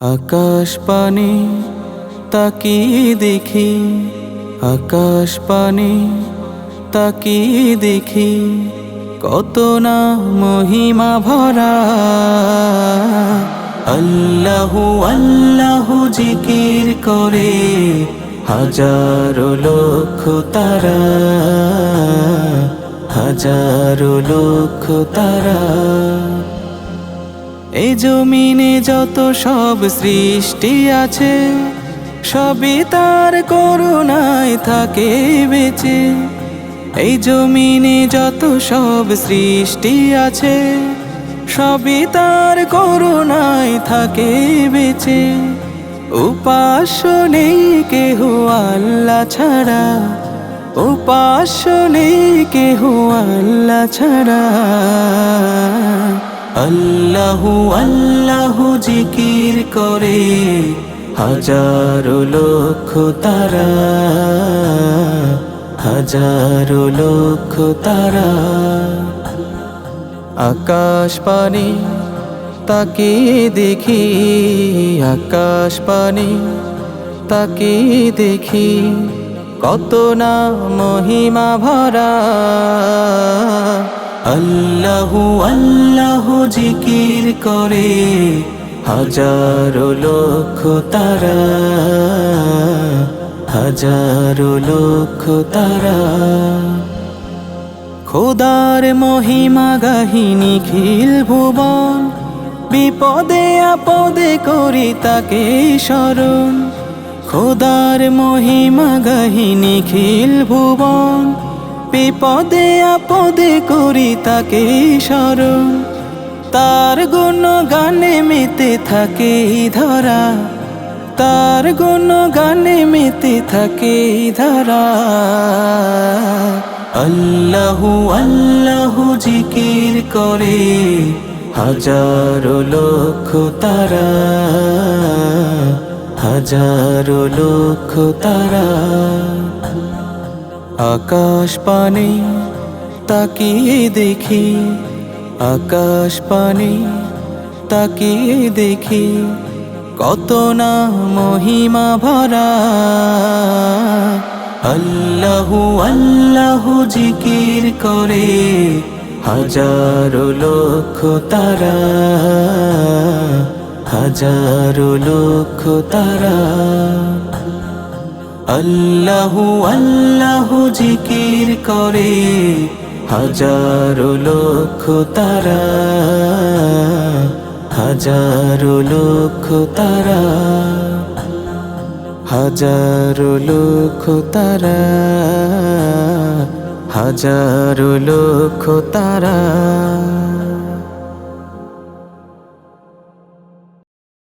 আকাশ পানে তাকিয়ে দেখি আকাশ পানে তাকিয়ে দেখি কত না মহিমা ভরা। আল্লাহু আল্লাহু জিকির করে হাজারো লক্ষ তারা, হাজারো লক্ষ তারা। এই জমিনে যত সব সৃষ্টি আছে, সবই তার করুণায় থাকে বেঁচে। এই জমিনে যত সব সৃষ্টি আছে, সবই তার করুণায় থাকে বেঁচে। উপাস্য নেই কেহ আল্লাহ ছাড়া, উপাস্য নেই কেহ আল্লাহ ছাড়া। আল্লাহু আল্লাহু জিকির করে হাজারো লক্ষ তারা, হাজারো লক্ষ তারা। আকাশ পানি, তাকে দেখি, আকাশ পানি, তাকে দেখি, কত না মহিমা ভরা। আল্লাহু আল্লাহু জিকির করে হাজারো লক্ষ তারা, হাজারো লক্ষ তারা। খোদার মহিমা গাহিনী খিল ভুবন, বিপদে আপদে করি তাকে স্মরণ। খোদার মহিমা গাহিনী খিল ভুবন বিপদে আপদে করি তাকে স্মরণ। তার গুণ গানে মেতে থাকে ধরা। তার গুণ গানে মেতে থাকে ধরা। আল্লাহু আল্লাহু জিকির করে হাজারো লক্ষ তারা। হাজারো লক্ষ তারা। আকাশ পানে তাকিয়ে দেখি আকাশ পানে তাকিয়ে দেখি কত না মহিমা ভরা। আল্লাহু আল্লাহু জিকির করে হাজারো লক্ষ তারা। হাজারো লক্ষ তারা। আল্লাহু আল্লাহু জিকির করে হাজারো লক্ষ তারা, হাজারো লক্ষ তারা, হাজারো লক্ষ তারা, হাজারো লক্ষ তারা।